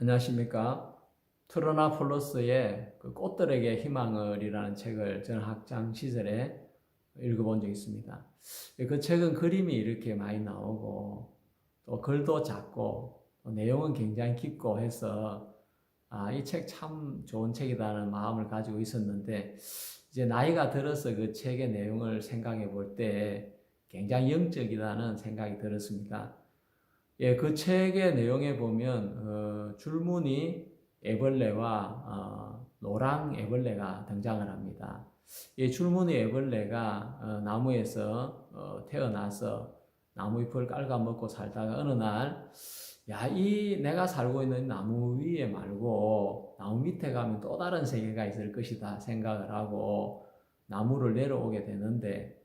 안녕하십니까. 트로나폴로스의 그 꽃들에게 희망을이라는 책을 저는 학창 시절에 읽어본 적이 있습니다. 그 책은 그림이 이렇게 많이 나오고 또 글도 작고 또 내용은 굉장히 깊고 해서 아, 이 책 참 좋은 책이다는 마음을 가지고 있었는데 이제 나이가 들어서 그 책의 내용을 생각해 볼 때 굉장히 영적이라는 생각이 들었습니다. 예, 그 책의 내용에 보면 어, 줄무늬 애벌레와 어, 노랑 애벌레가 등장을 합니다. 이 줄무늬 애벌레가 어, 나무에서 어, 태어나서 나무 잎을 깔아먹고 살다가 어느 날, 야, 이 내가 살고 있는 나무 위에 말고 나무 밑에 가면 또 다른 세계가 있을 것이다 생각을 하고 나무를 내려오게 되는데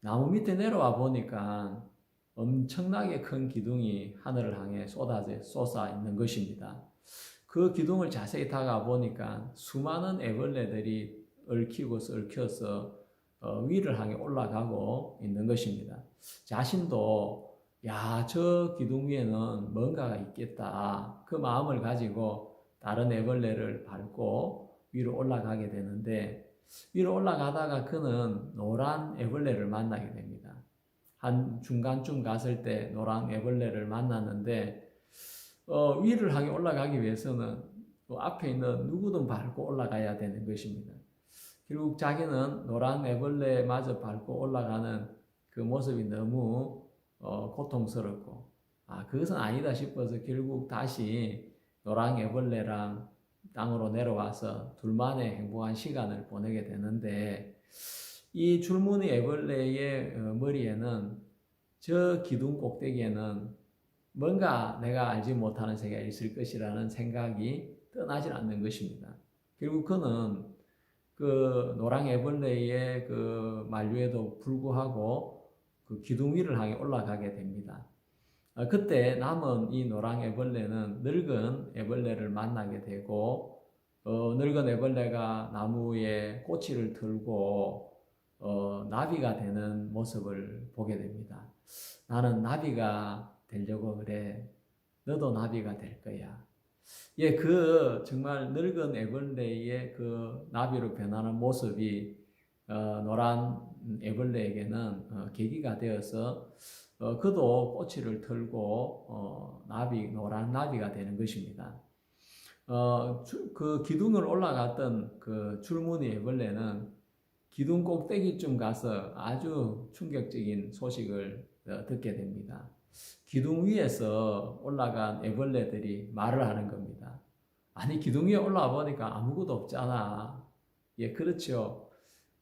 나무 밑에 내려와 보니까 엄청나게 큰 기둥이 하늘을 향해 쏟아져 솟아 있는 것입니다. 그 기둥을 자세히 다가 보니까 수많은 애벌레들이 얽히고서 얽혀서 어, 위를 향해 올라가고 있는 것입니다. 자신도 야, 저 기둥 위에는 뭔가가 있겠다. 그 마음을 가지고 다른 애벌레를 밟고 위로 올라가게 되는데 위로 올라가다가 그는 노란 애벌레를 만나게 됩니다. 한 중간쯤 갔을 때 노랑 애벌레를 만났는데 어, 위를 향해 올라가기 위해서는 그 앞에 있는 누구든 밟고 올라가야 되는 것입니다. 결국 자기는 노란 애벌레마저 밟고 올라가는 그 모습이 너무 어, 고통스럽고 아 그것은 아니다 싶어서 결국 다시 노랑 애벌레랑 땅으로 내려와서 둘만의 행복한 시간을 보내게 되는데 이 줄무늬 애벌레의 어, 머리에는 저 기둥 꼭대기에는 뭔가 내가 알지 못하는 세계가 있을 것이라는 생각이 떠나질 않는 것입니다. 결국 그는 그 노랑 애벌레의 그 만류에도 불구하고 그 기둥 위를 향해 올라가게 됩니다. 어, 그때 남은 이 노랑 애벌레는 늙은 애벌레를 만나게 되고 어, 늙은 애벌레가 나무에 꼬치를 들고 어, 나비가 되는 모습을 보게 됩니다. 나는 나비가 되려고 그래. 너도 나비가 될 거야. 예, 그 정말 늙은 애벌레의 그 나비로 변하는 모습이 어, 노란 애벌레에게는 어, 계기가 되어서 어, 그도 꼬치를 털고 어, 나비 노란 나비가 되는 것입니다. 어, 주, 그 기둥을 올라갔던 그 줄무늬 애벌레는 기둥 꼭대기쯤 가서 아주 충격적인 소식을 어, 듣게 됩니다. 기둥 위에서 올라간 애벌레들이 말을 하는 겁니다. 아니, 기둥 위에 올라와 보니까 아무것도 없잖아. 예, 그렇죠.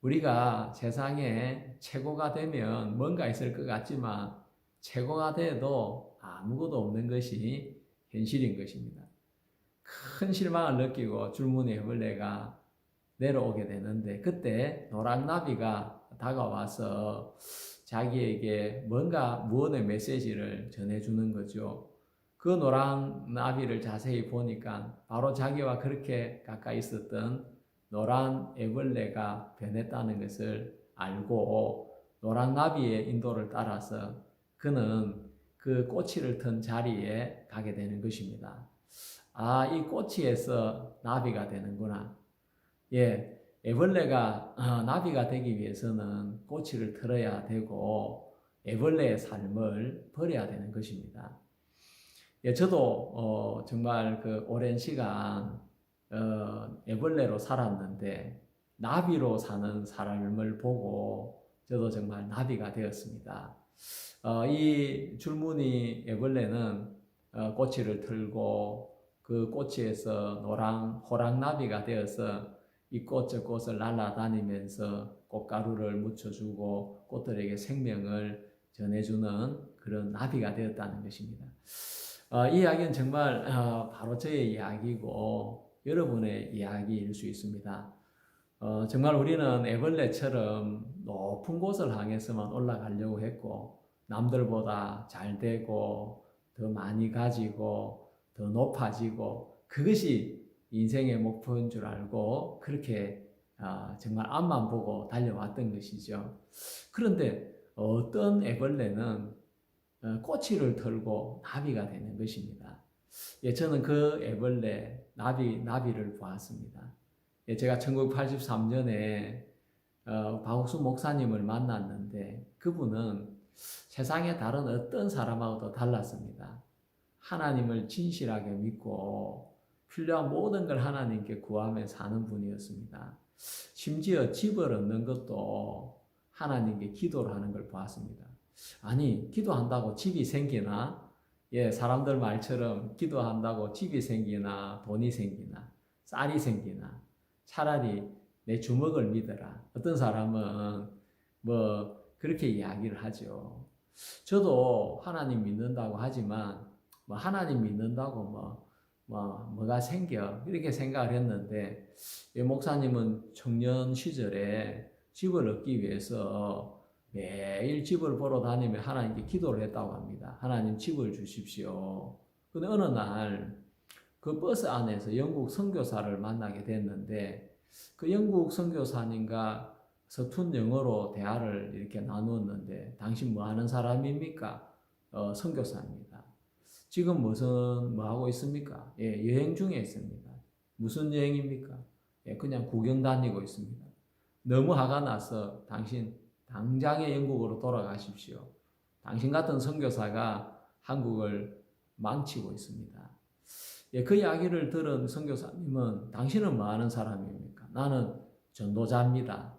우리가 세상에 최고가 되면 뭔가 있을 것 같지만 최고가 돼도 아무것도 없는 것이 현실인 것입니다. 큰 실망을 느끼고 줄무늬 애벌레가 내려오게 되는데 그때 노랑나비가 다가와서 자기에게 뭔가 무언의 메시지를 전해주는 거죠. 그 노란 나비를 자세히 보니까 바로 자기와 그렇게 가까이 있었던 노란 애벌레가 변했다는 것을 알고 노란 나비의 인도를 따라서 그는 그 꼬치를 튼 자리에 가게 되는 것입니다. 아, 이 꼬치에서 나비가 되는구나. 예, 애벌레가 어, 나비가 되기 위해서는 꼬치를 틀어야 되고 애벌레의 삶을 버려야 되는 것입니다. 예, 저도 어, 정말 그 오랜 시간 어, 애벌레로 살았는데 나비로 사는 사람을 보고 저도 정말 나비가 되었습니다. 어, 이 줄무늬 애벌레는 어, 꼬치를 틀고 그 꼬치에서 노랑 호랑나비가 되어서 이꽃저 꽃을 날아다니면서 꽃가루를 묻혀주고 꽃들에게 생명을 전해주는 그런 나비가 되었다는 것입니다. 어, 이 이야기는 정말 어, 바로 저의 이야기고 여러분의 이야기일 수 있습니다. 어, 정말 우리는 애벌레처럼 높은 곳을 향해서만 올라가려고 했고 남들보다 잘 되고 더 많이 가지고 더 높아지고 그것이 인생의 목표인 줄 알고 그렇게 아, 정말 앞만 보고 달려왔던 것이죠. 그런데 어떤 애벌레는 어, 꼬치를 털고 나비가 되는 것입니다. 예, 저는 그 애벌레 나비 나비를 보았습니다. 예, 제가 1983년에 어, 박옥수 목사님을 만났는데 그분은 세상에 다른 어떤 사람하고도 달랐습니다. 하나님을 진실하게 믿고 필요한 모든 걸 하나님께 구하며 사는 분이었습니다. 심지어 집을 얻는 것도 하나님께 기도를 하는 걸 보았습니다. 아니, 기도한다고 집이 생기나? 예, 사람들 말처럼 기도한다고 집이 생기나, 돈이 생기나, 쌀이 생기나. 차라리 내 주먹을 믿어라. 어떤 사람은 뭐 그렇게 이야기를 하죠. 저도 하나님 믿는다고 하지만 뭐 하나님 믿는다고 뭐, 뭐 뭐가 생겨 이렇게 생각을 했는데 이 목사님은 청년 시절에 집을 얻기 위해서 매일 집을 보러 다니며 하나님께 기도를 했다고 합니다. 하나님 집을 주십시오. 근데 어느 날 그 버스 안에서 영국 선교사를 만나게 됐는데 그 영국 선교사님과 서툰 영어로 대화를 이렇게 나누었는데 당신 뭐 하는 사람입니까? 어, 선교사입니다. 지금 무슨 뭐 하고 있습니까? 예, 여행 중에 있습니다. 무슨 여행입니까? 예, 그냥 구경 다니고 있습니다. 너무 화가 나서 당신 당장에 영국으로 돌아가십시오. 당신 같은 선교사가 한국을 망치고 있습니다. 예, 그 이야기를 들은 선교사님은 당신은 뭐 하는 사람입니까? 나는 전도자입니다.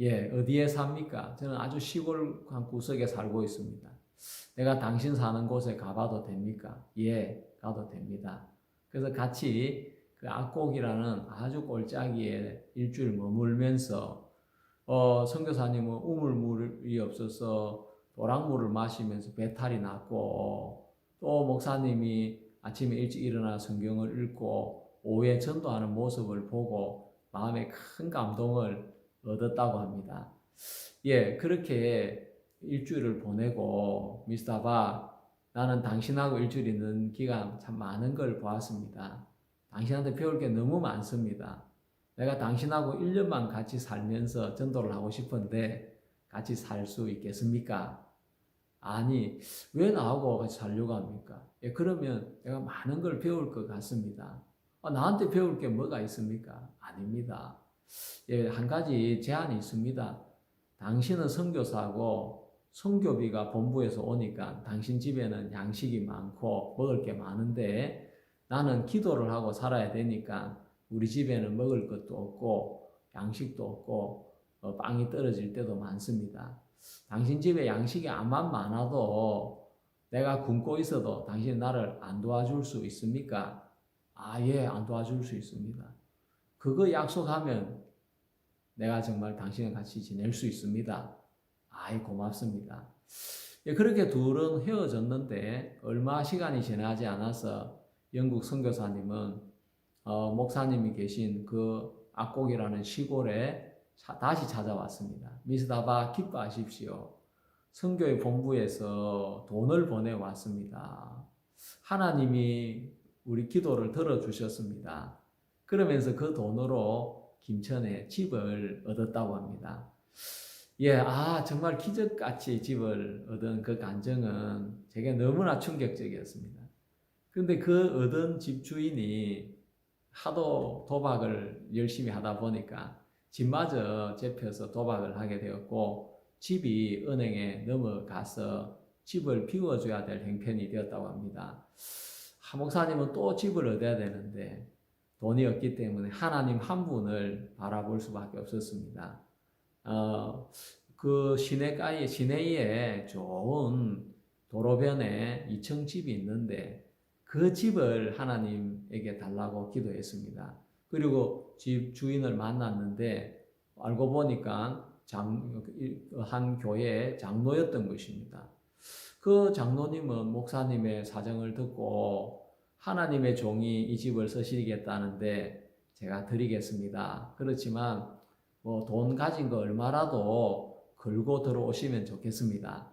예, 어디에 삽니까? 저는 아주 시골 한 구석에 살고 있습니다. 내가 당신 사는 곳에 가봐도 됩니까? 예, 가도 됩니다. 그래서 같이 그 악곡이라는 아주 골짜기에 일주일 머물면서 어, 선교사님은 우물물이 없어서 도랑물을 마시면서 배탈이 났고 또 목사님이 아침에 일찍 일어나 성경을 읽고 오후에 전도하는 모습을 보고 마음에 큰 감동을 얻었다고 합니다. 예, 그렇게 일주일을 보내고 미스터바 나는 당신하고 일주일 있는 기간 참 많은 걸 보았습니다. 당신한테 배울 게 너무 많습니다. 내가 당신하고 1년만 같이 살면서 전도를 하고 싶은데 같이 살 수 있겠습니까? 아니, 왜 나하고 같이 살려고 합니까? 예, 그러면 내가 많은 걸 배울 것 같습니다. 아, 나한테 배울 게 뭐가 있습니까? 아닙니다. 예, 한 가지 제안이 있습니다. 당신은 선교사고 선교비가 본부에서 오니까 당신 집에는 양식이 많고 먹을 게 많은데 나는 기도를 하고 살아야 되니까 우리 집에는 먹을 것도 없고 양식도 없고 어, 빵이 떨어질 때도 많습니다. 당신 집에 양식이 암만 많아도 내가 굶고 있어도 당신 나를 안 도와줄 수 있습니까? 아, 예, 안 도와줄 수 있습니다. 그거 약속하면 내가 정말 당신과 같이 지낼 수 있습니다. 아이, 고맙습니다. 예, 그렇게 둘은 헤어졌는데 얼마 시간이 지나지 않아서 영국 선교사님은 어, 목사님이 계신 그 악곡이라는 시골에 차, 다시 찾아왔습니다. 미스다바 기뻐하십시오. 선교의 본부에서 돈을 보내 왔습니다. 하나님이 우리 기도를 들어주셨습니다. 그러면서 그 돈으로 김천에 집을 얻었다고 합니다. 예, 아, 정말 기적같이 집을 얻은 그 감정은 제게 너무나 충격적이었습니다. 근데 그 얻은 집 주인이 하도 도박을 열심히 하다 보니까 집마저 잡혀서 도박을 하게 되었고 집이 은행에 넘어가서 집을 비워줘야 될 행편이 되었다고 합니다. 하 목사님은 또 집을 얻어야 되는데 돈이 없기 때문에 하나님 한 분을 바라볼 수밖에 없었습니다. 어, 그 시내가에 시내에 좋은 도로변에 2층 집이 있는데 그 집을 하나님에게 달라고 기도했습니다. 그리고 집 주인을 만났는데 알고 보니까 장, 한 교회의 장로였던 것입니다. 그 장로님은 목사님의 사정을 듣고 하나님의 종이 이 집을 서시겠다는데 제가 드리겠습니다. 그렇지만 뭐 돈 가진 거 얼마라도 걸고 들어오시면 좋겠습니다.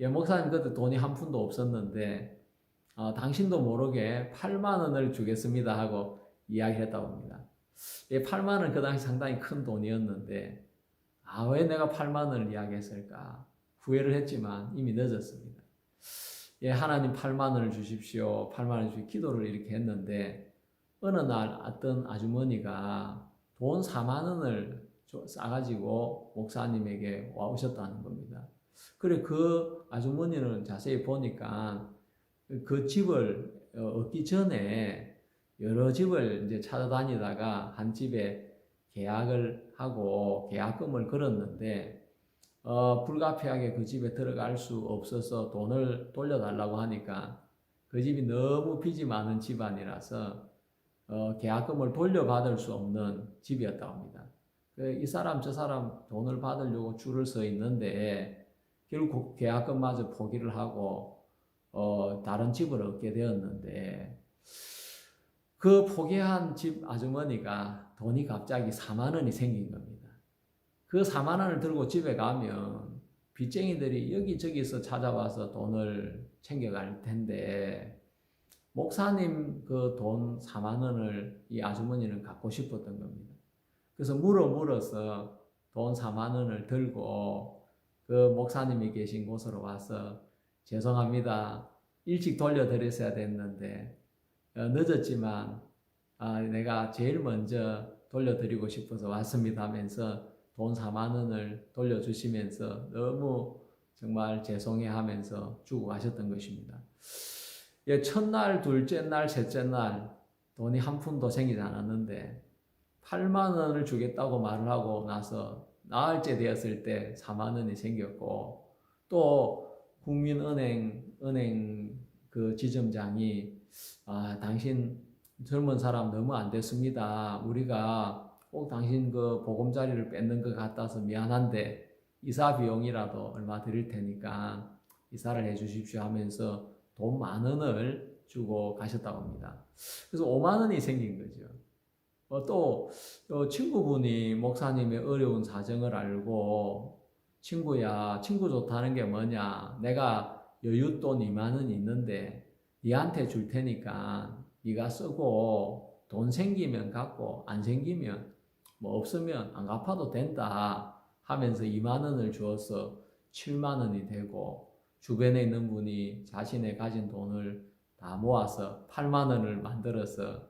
예, 목사님 그때 돈이 한 푼도 없었는데 어, 당신도 모르게 8만 원을 주겠습니다 하고 이야기했다고 합니다. 예, 8만 원 그 당시 상당히 큰 돈이었는데 아, 왜 내가 8만 원을 이야기했을까? 후회를 했지만 이미 늦었습니다. 예, 하나님 8만 원을 주십시오. 8만 원을 주십시오. 기도를 이렇게 했는데 어느 날 어떤 아주머니가 돈 4만 원을 줘- 싸가지고 목사님에게 와 오셨다는 겁니다. 그래 그 아주머니는 자세히 보니까 그 집을 어, 얻기 전에 여러 집을 이제 찾아다니다가 한 집에 계약을 하고 계약금을 걸었는데 어, 불가피하게 그 집에 들어갈 수 없어서 돈을 돌려달라고 하니까 그 집이 너무 빚이 많은 집안이라서 어, 계약금을 돌려받을 수 없는 집이었다고 합니다. 그이 사람 저 사람 돈을 받으려고 줄을 서 있는데 결국 계약금마저 포기를 하고 어, 다른 집을 얻게 되었는데 그 포기한 집 아주머니가 돈이 갑자기 4만 원이 생긴 겁니다. 그 4만 원을 들고 집에 가면 빚쟁이들이 여기저기서 찾아와서 돈을 챙겨갈 텐데 목사님 그 돈 4만 원을 이 아주머니는 갖고 싶었던 겁니다. 그래서 물어 물어서 돈 4만 원을 들고 그 목사님이 계신 곳으로 와서 죄송합니다. 일찍 돌려드렸어야 됐는데 어, 늦었지만 아, 내가 제일 먼저 돌려드리고 싶어서 왔습니다 하면서 돈 4만 원을 돌려주시면서 너무 정말 죄송해 하면서 주고 가셨던 것입니다. 예, 첫날, 둘째 날, 셋째 날 돈이 한 푼도 생기지 않았는데 8만 원을 주겠다고 말을 하고 나서 나흘째 되었을 때 4만 원이 생겼고 또 국민은행 은행 그 지점장이 아, 당신 젊은 사람 너무 안 됐습니다. 우리가 꼭 당신 그 보금자리를 뺏는 것 같아서 미안한데 이사 비용이라도 얼마 드릴 테니까 이사를 해 주십시오 하면서 돈 만 원을 주고 가셨다고 합니다. 그래서 5만 원이 생긴 거죠. 어, 또, 또 친구분이 목사님의 어려운 사정을 알고 친구야 친구 좋다는 게 뭐냐? 내가 여윳돈 2만 원 있는데 니한테 줄 테니까 네가 쓰고 돈 생기면 갖고 안 생기면 뭐 없으면 안 갚아도 된다 하면서 2만 원을 주어서 7만 원이 되고 주변에 있는 분이 자신의 가진 돈을 다 모아서 8만 원을 만들어서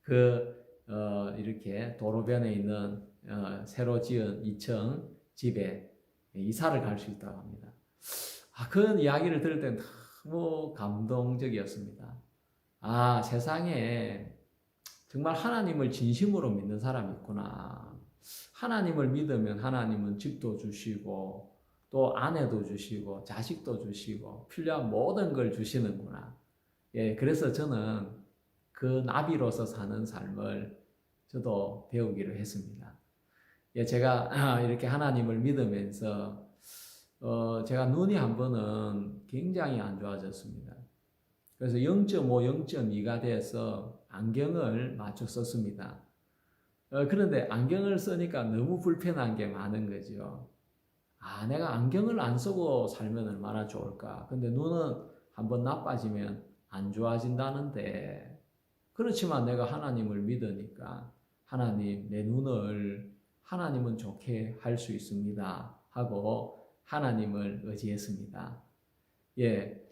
그 어, 이렇게 도로변에 있는 어, 새로 지은 2층 집에 이사를 갈 수 있다고 합니다. 아, 그 이야기를 들을 때 너무 감동적이었습니다. 아, 세상에 정말 하나님을 진심으로 믿는 사람이 있구나. 하나님을 믿으면 하나님은 집도 주시고 또 아내도 주시고 자식도 주시고 필요한 모든 걸 주시는구나. 예, 그래서 저는 그 나비로서 사는 삶을 저도 배우기로 했습니다. 예, 제가 이렇게 하나님을 믿으면서 어, 제가 눈이 한 번은 굉장히 안 좋아졌습니다. 그래서 0.5, 0.2가 돼서 안경을 맞춰 썼습니다. 어, 그런데 안경을 쓰니까 너무 불편한 게 많은 거죠. 아, 내가 안경을 안 쓰고 살면 얼마나 좋을까. 근데 눈은 한번 나빠지면 안 좋아진다는데, 그렇지만 내가 하나님을 믿으니까 하나님 내 눈을 하나님은 좋게 할 수 있습니다. 하고 하나님을 의지했습니다. 예.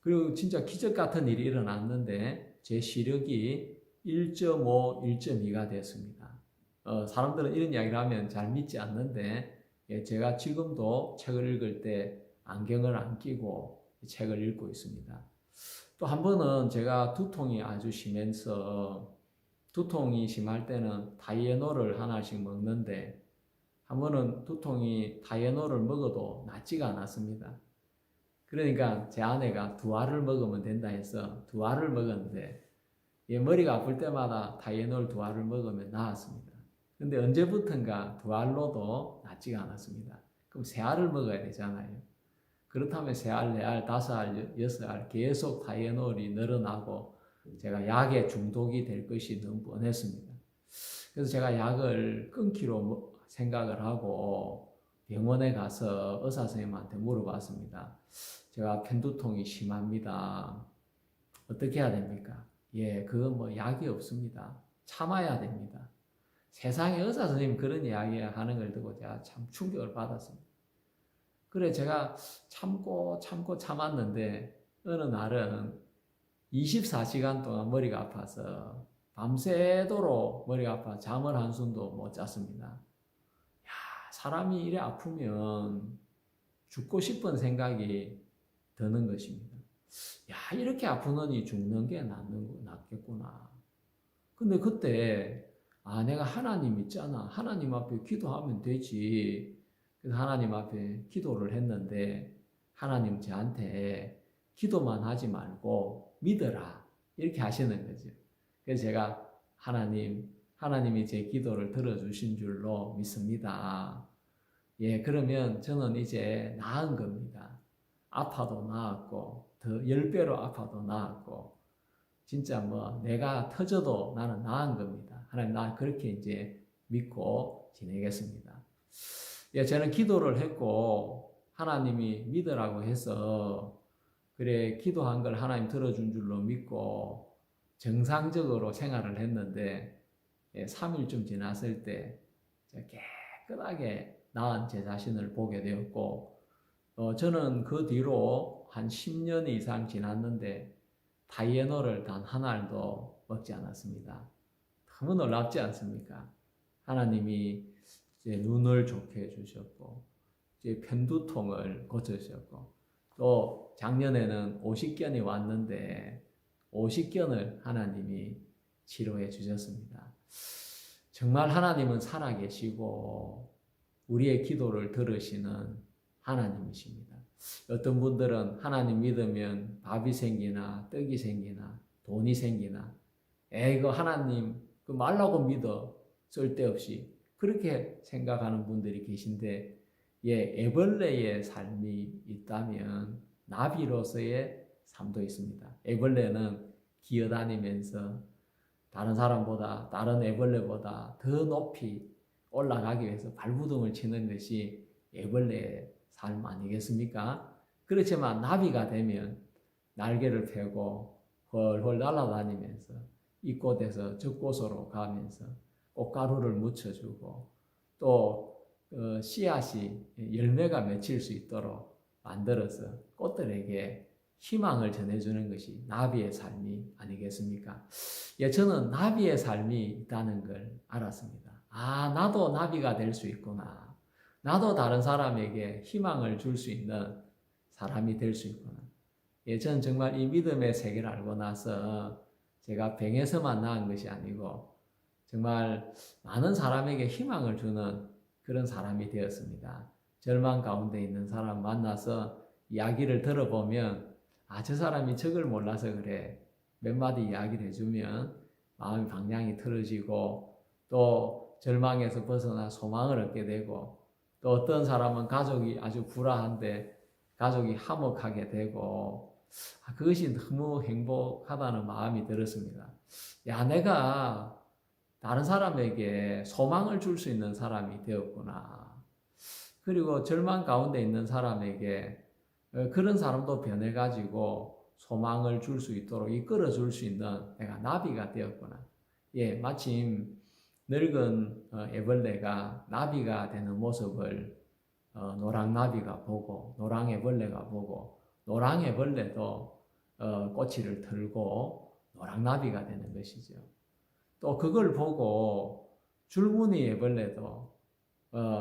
그리고 진짜 기적 같은 일이 일어났는데 제 시력이 1.5, 1.2가 됐습니다. 어, 사람들은 이런 이야기를 하면 잘 믿지 않는데 예, 제가 지금도 책을 읽을 때 안경을 안 끼고 책을 읽고 있습니다. 또 한 번은 제가 두통이 아주 심해서 두통이 심할 때는 다이에놀을 하나씩 먹는데 한 번은 두통이 다이에놀을 먹어도 낫지가 않았습니다. 그러니까 제 아내가 두 알을 먹으면 된다 해서 두 알을 먹었는데 예, 머리가 아플 때마다 다이에놀 두 알을 먹으면 나았습니다. 근데 언제부턴가 두 알로도 낫지가 않았습니다. 그럼 세 알을 먹어야 되잖아요. 그렇다면 세 알, 네 알, 다섯 알, 여섯 알 계속 다이에놀이 늘어나고 제가 약에 중독이 될 것이 너무 뻔했습니다. 그래서 제가 약을 끊기로 뭐 생각을 하고 병원에 가서 의사 선생님한테 물어봤습니다. 제가 편두통이 심합니다. 어떻게 해야 됩니까? 예, 그건 뭐 약이 없습니다. 참아야 됩니다. 세상에 의사 선생님 그런 이야기 하는 걸 듣고 제가 참 충격을 받았습니다. 그래 제가 참고 참고 참았는데 어느 날은 24시간 동안 머리가 아파서 밤새도록 머리가 아파 잠을 한숨도 못 잤습니다. 야, 사람이 이래 아프면 죽고 싶은 생각이 드는 것입니다. 야, 이렇게 아프느니 죽는 게 낫는, 낫겠구나. 근데 그때, 아, 내가 하나님 있잖아. 하나님 앞에 기도하면 되지. 그래서 하나님 앞에 기도를 했는데, 하나님 저한테 기도만 하지 말고 믿어라. 이렇게 하시는 거죠. 그래서 제가 하나님, 하나님이 제 기도를 들어주신 줄로 믿습니다. 예, 그러면 저는 이제 나은 겁니다. 아파도 나았고, 더열 배로 아파도 나았고, 진짜 뭐 내가 터져도 나는 나은 겁니다. 하나님, 나 그렇게 이제 믿고 지내겠습니다. 예, 저는 기도를 했고, 하나님이 믿으라고 해서, 그래, 기도한 걸 하나님 들어준 줄로 믿고, 정상적으로 생활을 했는데, 예, 3일쯤 지났을 때, 깨끗하게 나은 제 자신을 보게 되었고, 어, 저는 그 뒤로 한 10년 이상 지났는데 다이에노를 단 한 알도 먹지 않았습니다. 너무 놀랍지 않습니까? 하나님이 이제 눈을 좋게 해주셨고, 이제 편두통을 고쳐주셨고, 또 작년에는 오십견이 왔는데 오십견을 하나님이 치료해 주셨습니다. 정말 하나님은 살아계시고 우리의 기도를 들으시는 하나님이십니다. 어떤 분들은 하나님 믿으면 밥이 생기나 떡이 생기나 돈이 생기나 에이거 하나님 그 말라고 믿어 쓸데없이 그렇게 생각하는 분들이 계신데 예 애벌레의 삶이 있다면 나비로서의 삶도 있습니다. 애벌레는 기어다니면서 다른 사람보다 다른 애벌레보다 더 높이 올라가기 위해서 발부둥을 치는 것이 애벌레의 삶 아니겠습니까? 그렇지만 나비가 되면 날개를 펴고 헐헐 날아다니면서 이곳에서 저곳으로 가면서 꽃가루를 묻혀주고 또 어, 씨앗이 열매가 맺힐 수 있도록 만들어서 꽃들에게 희망을 전해주는 것이 나비의 삶이 아니겠습니까? 예, 저는 나비의 삶이 있다는 걸 알았습니다. 아, 나도 나비가 될 수 있구나. 나도 다른 사람에게 희망을 줄 수 있는 사람이 될 수 있구나. 예, 저는 정말 이 믿음의 세계를 알고 나서 제가 병에서만 나은 것이 아니고 정말 많은 사람에게 희망을 주는 그런 사람이 되었습니다. 절망 가운데 있는 사람 만나서 이야기를 들어보면 아, 저 사람이 적을 몰라서 그래. 몇 마디 이야기를 해주면 마음의 방향이 틀어지고 또 절망에서 벗어나 소망을 얻게 되고 또 어떤 사람은 가족이 아주 불화한데 가족이 화목하게 되고 아, 그것이 너무 행복하다는 마음이 들었습니다. 야, 내가 다른 사람에게 소망을 줄 수 있는 사람이 되었구나. 그리고 절망 가운데 있는 사람에게 어, 그런 사람도 변해가지고 소망을 줄 수 있도록 이끌어 줄 수 있는 내가 나비가 되었구나. 예, 마침 늙은 어, 애벌레가 나비가 되는 모습을 어, 노랑 나비가 보고 노랑 애벌레가 보고 노랑 애벌레도 꼬치를 들고 노랑 나비가 되는 것이죠. 또 그걸 보고 줄무늬 애벌레도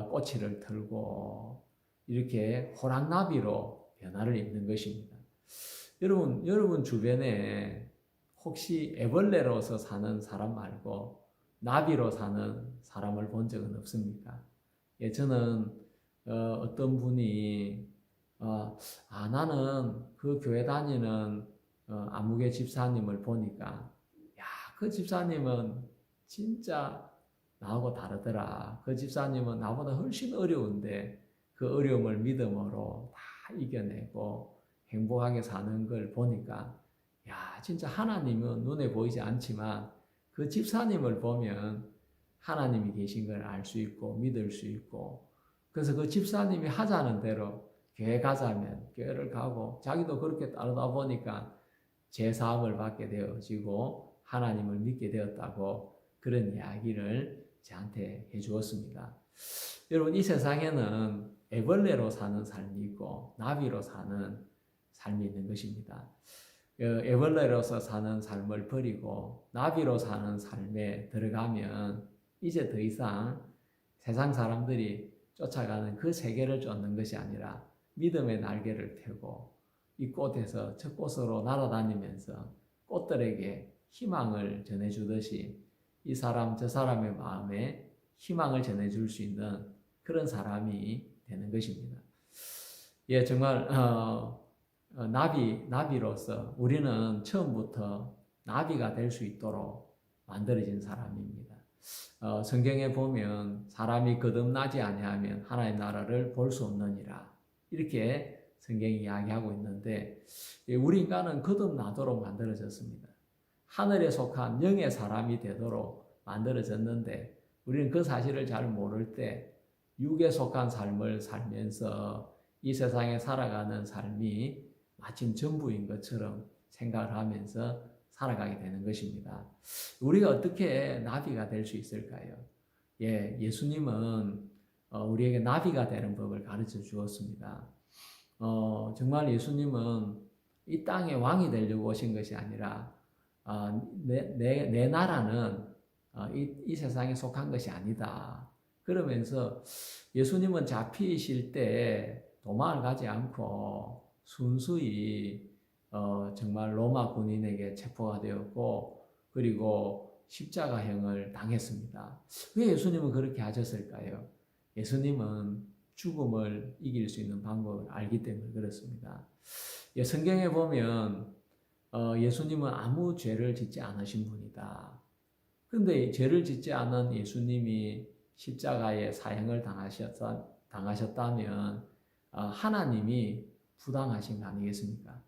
꼬치를 들고 이렇게 호랑나비로 변화를 입는 것입니다. 여러분, 여러분 주변에 혹시 애벌레로서 사는 사람 말고 나비로 사는 사람을 본 적은 없습니까? 예, 저는 어, 떤 분이 어, 아 나는 그 교회 다니는 어, 아무개 집사님을 보니까 야 그 집사님은 진짜 나하고 다르더라. 그 집사님은 나보다 훨씬 어려운데 그 어려움을 믿음으로 다 이겨내고 행복하게 사는 걸 보니까 야 진짜 하나님은 눈에 보이지 않지만 그 집사님을 보면 하나님이 계신 걸 알 수 있고 믿을 수 있고 그래서 그 집사님이 하자는 대로 교회 가자면 교회를 가고 자기도 그렇게 따르다 보니까 제 사업을 받게 되어지고 하나님을 믿게 되었다고 그런 이야기를 저한테 해 주었습니다. 여러분 이 세상에는 애벌레로 사는 삶이 있고 나비로 사는 삶이 있는 것입니다. 어, 애벌레로서 사는 삶을 버리고 나비로 사는 삶에 들어가면 이제 더 이상 세상 사람들이 쫓아가는 그 세계를 쫓는 것이 아니라 믿음의 날개를 펴고 이 꽃에서 저 꽃으로 날아다니면서 꽃들에게 희망을 전해주듯이 이 사람 저 사람의 마음에 희망을 전해줄 수 있는 그런 사람이 되는 것입니다. 예, 정말 어, 어, 나비 나비로서 우리는 처음부터 나비가 될 수 있도록 만들어진 사람입니다. 어, 성경에 보면 사람이 거듭나지 아니하면 하나의 나라를 볼 수 없느니라 이렇게 성경이 이야기하고 있는데 예, 우리 인간은 거듭나도록 만들어졌습니다. 하늘에 속한 영의 사람이 되도록 만들어졌는데 우리는 그 사실을 잘 모를 때 육에 속한 삶을 살면서 이 세상에 살아가는 삶이 마침 전부인 것처럼 생각을 하면서 살아가게 되는 것입니다. 우리가 어떻게 나비가 될 수 있을까요? 예, 예수님은 어, 우리에게 나비가 되는 법을 가르쳐 주었습니다. 어, 정말 예수님은 이 땅의 왕이 되려고 오신 것이 아니라 어, 내, 내, 내 나라는 어, 이, 이 세상에 속한 것이 아니다. 그러면서 예수님은 잡히실 때 도망을 가지 않고 순수히 어, 정말 로마 군인에게 체포가 되었고 그리고 십자가형을 당했습니다. 왜 예수님은 그렇게 하셨을까요? 예수님은 죽음을 이길 수 있는 방법을 알기 때문에 그렇습니다. 예, 성경에 보면 어, 예수님은 아무 죄를 짓지 않으신 분이다. 근데 죄를 짓지 않은 예수님이 십자가에 사형을 당하셨다, 당하셨다면 어, 하나님이 부당하신 거 아니겠습니까?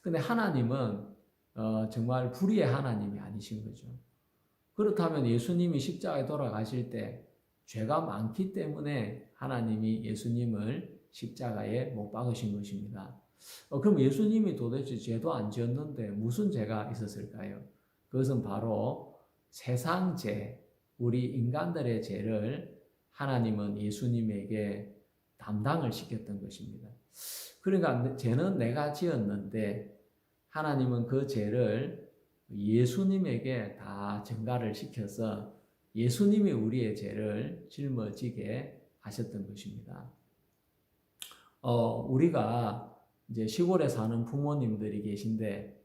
근데 하나님은 어, 정말 불의의 하나님이 아니신 거죠. 그렇다면 예수님이 십자가에 돌아가실 때 죄가 많기 때문에 하나님이 예수님을 십자가에 못 박으신 것입니다. 어, 그럼 예수님이 도대체 죄도 안 지었는데 무슨 죄가 있었을까요? 그것은 바로 세상 죄, 우리 인간들의 죄를 하나님은 예수님에게 담당을 시켰던 것입니다. 그러니까 죄는 내가 지었는데 하나님은 그 죄를 예수님에게 다 전가를 시켜서 예수님이 우리의 죄를 짊어지게 하셨던 것입니다. 어, 우리가 이제 시골에 사는 부모님들이 계신데,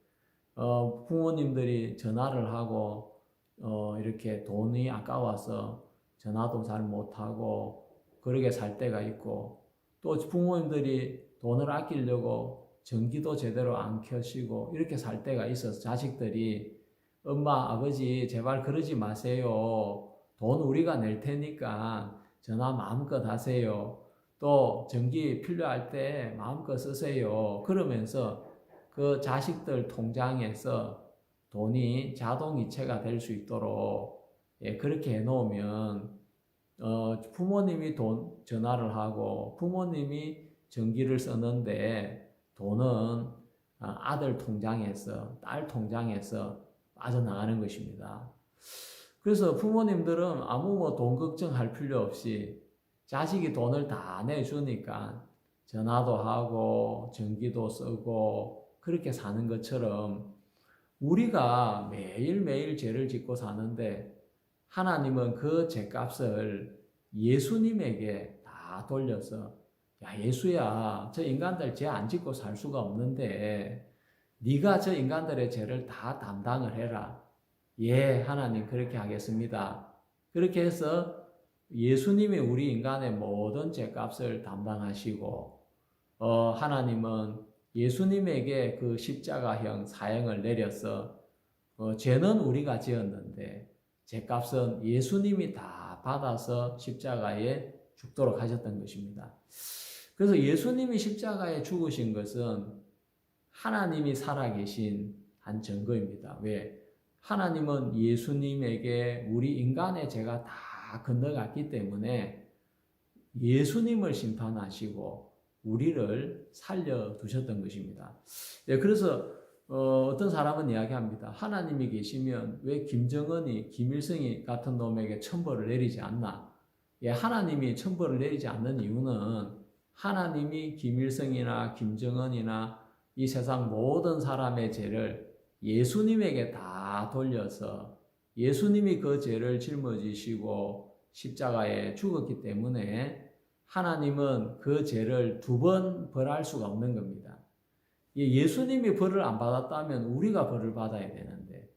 어, 부모님들이 전화를 하고, 어, 이렇게 돈이 아까워서 전화도 잘 못하고, 그러게 살 때가 있고, 또 부모님들이 돈을 아끼려고 전기도 제대로 안 켜시고, 이렇게 살 때가 있어서 자식들이 엄마, 아버지, 제발 그러지 마세요. 돈 우리가 낼 테니까 전화 마음껏 하세요. 또 전기 필요할 때 마음껏 쓰세요. 그러면서 그 자식들 통장에서 돈이 자동이체가 될 수 있도록 예, 그렇게 해놓으면 어, 부모님이 돈 전화를 하고 부모님이 전기를 썼는데 돈은 어, 아들 통장에서 딸 통장에서 빠져나가는 것입니다. 그래서 부모님들은 아무 뭐 돈 걱정할 필요 없이 자식이 돈을 다 내주니까 전화도 하고 전기도 쓰고 그렇게 사는 것처럼 우리가 매일매일 죄를 짓고 사는데 하나님은 그 죄값을 예수님에게 다 돌려서 야 예수야 저 인간들 죄 안 짓고 살 수가 없는데 네가 저 인간들의 죄를 다 담당을 해라. 예 하나님 그렇게 하겠습니다. 그렇게 해서 예수님이 우리 인간의 모든 죄값을 담당하시고 어, 하나님은 예수님에게 그 십자가형 사형을 내려서 어, 죄는 우리가 지었는데 죄값은 예수님이 다 받아서 십자가에 죽도록 하셨던 것입니다. 그래서 예수님이 십자가에 죽으신 것은 하나님이 살아계신 한 증거입니다. 왜? 하나님은 예수님에게 우리 인간의 죄가 다 건너갔기 때문에 예수님을 심판하시고 우리를 살려 두셨던 것입니다. 네, 그래서 어, 떤 사람은 이야기합니다. 하나님이 계시면 왜 김정은이, 김일성이 같은 놈에게 천벌을 내리지 않나? 예, 하나님이 천벌을 내리지 않는 이유는 하나님이 김일성이나 김정은이나 이 세상 모든 사람의 죄를 예수님에게 다 돌려서 예수님이 그 죄를 짊어지시고 십자가에 죽었기 때문에 하나님은 그 죄를 두 번 벌할 수가 없는 겁니다. 예수님이 벌을 안 받았다면 우리가 벌을 받아야 되는데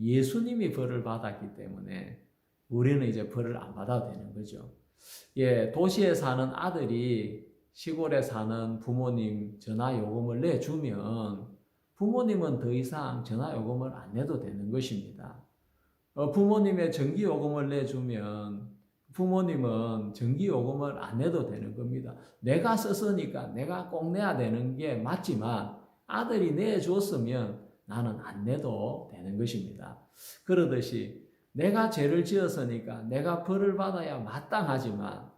예수님이 벌을 받았기 때문에 우리는 이제 벌을 안 받아도 되는 거죠. 예, 도시에 사는 아들이 시골에 사는 부모님 전화 요금을 내주면 부모님은 더 이상 전화 요금을 안 내도 되는 것입니다. 어, 부모님의 전기 요금을 내주면 부모님은 전기 요금을 안 내도 되는 겁니다. 내가 썼으니까 내가 꼭 내야 되는 게 맞지만 아들이 내줬으면 나는 안 내도 되는 것입니다. 그러듯이 내가 죄를 지었으니까 내가 벌을 받아야 마땅하지만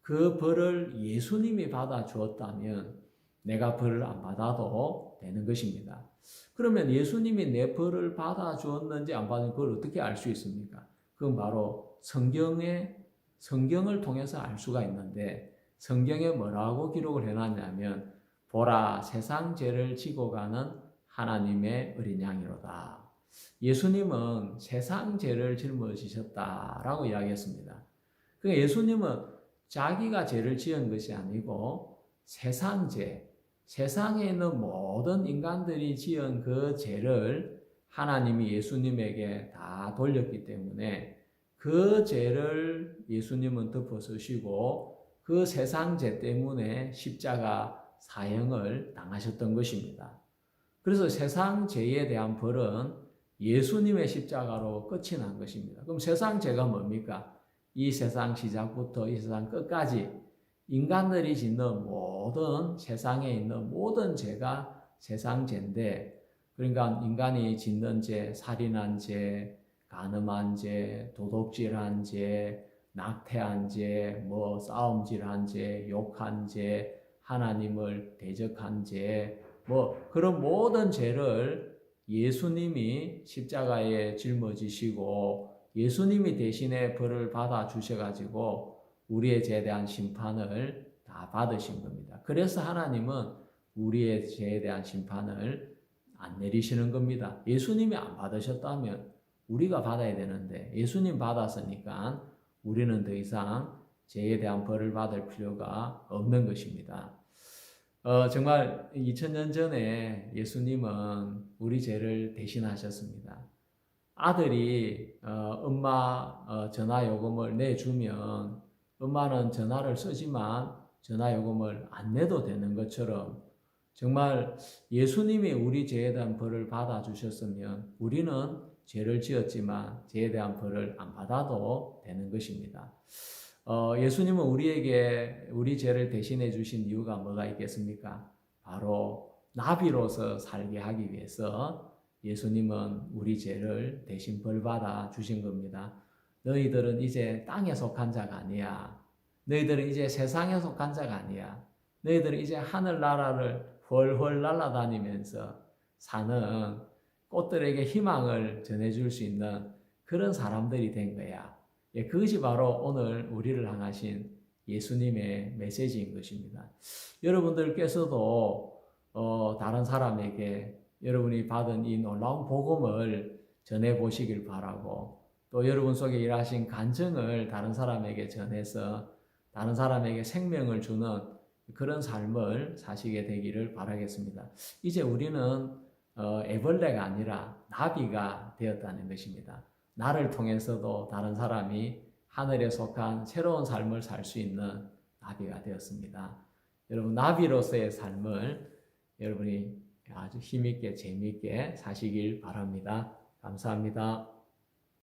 그 벌을 예수님이 받아 주었다면 내가 벌을 안 받아도 되는 것입니다. 그러면 예수님이 내 벌을 받아 주었는지 안 받았는지 그걸 어떻게 알 수 있습니까? 그건 바로 성경의 성경을 통해서 알 수가 있는데 성경에 뭐라고 기록을 해놨냐면 보라 세상 죄를 지고 가는 하나님의 어린 양이로다. 예수님은 세상 죄를 짊어지셨다라고 이야기했습니다. 그러니까 예수님은 자기가 죄를 지은 것이 아니고 세상 죄, 세상에 있는 모든 인간들이 지은 그 죄를 하나님이 예수님에게 다 돌렸기 때문에 그 죄를 예수님은 덮어 쓰시고 그 세상 죄 때문에 십자가 사형을 당하셨던 것입니다. 그래서 세상 죄에 대한 벌은 예수님의 십자가로 끝이 난 것입니다. 그럼 세상 죄가 뭡니까? 이 세상 시작부터 이 세상 끝까지 인간들이 짓는 모든 세상에 있는 모든 죄가 세상 죄인데 그러니까 인간이 짓는 죄, 살인한 죄, 간음한 죄, 도둑질한 죄, 낙태한 죄, 뭐 싸움질한 죄, 욕한 죄, 하나님을 대적한 죄, 뭐 그런 모든 죄를 예수님이 십자가에 짊어지시고 예수님이 대신에 벌을 받아 주셔가지고 우리의 죄에 대한 심판을 다 받으신 겁니다. 그래서 하나님은 우리의 죄에 대한 심판을 안 내리시는 겁니다. 예수님이 안 받으셨다면 우리가 받아야 되는데 예수님 받았으니까 우리는 더 이상 죄에 대한 벌을 받을 필요가 없는 것입니다. 어, 정말 2000년 전에 예수님은 우리 죄를 대신하셨습니다. 아들이 어, 엄마 어, 전화 요금을 내주면 엄마는 전화를 쓰지만 전화 요금을 안 내도 되는 것처럼 정말 예수님이 우리 죄에 대한 벌을 받아 주셨으면 우리는 죄를 지었지만 죄에 대한 벌을 안 받아도 되는 것입니다. 어, 예수님은 우리에게 우리 죄를 대신해 주신 이유가 뭐가 있겠습니까? 바로 나비로서 살게 하기 위해서 예수님은 우리 죄를 대신 벌받아 주신 겁니다. 너희들은 이제 땅에 속한 자가 아니야. 너희들은 이제 세상에 속한 자가 아니야. 너희들은 이제 하늘나라를 훨훨 날아다니면서 사는 꽃들에게 희망을 전해줄 수 있는 그런 사람들이 된 거야. 예, 그것이 바로 오늘 우리를 향하신 예수님의 메시지인 것입니다. 여러분들께서도 어, 다른 사람에게 여러분이 받은 이 놀라운 복음을 전해 보시길 바라고 또 여러분 속에 일하신 간증을 다른 사람에게 전해서 다른 사람에게 생명을 주는 그런 삶을 사시게 되기를 바라겠습니다. 이제 우리는 어, 애벌레가 아니라 나비가 되었다는 것입니다. 나를 통해서도 다른 사람이 하늘에 속한 새로운 삶을 살 수 있는 나비가 되었습니다. 여러분 나비로서의 삶을 여러분이 아주 힘있게 재미있게 사시길 바랍니다. 감사합니다.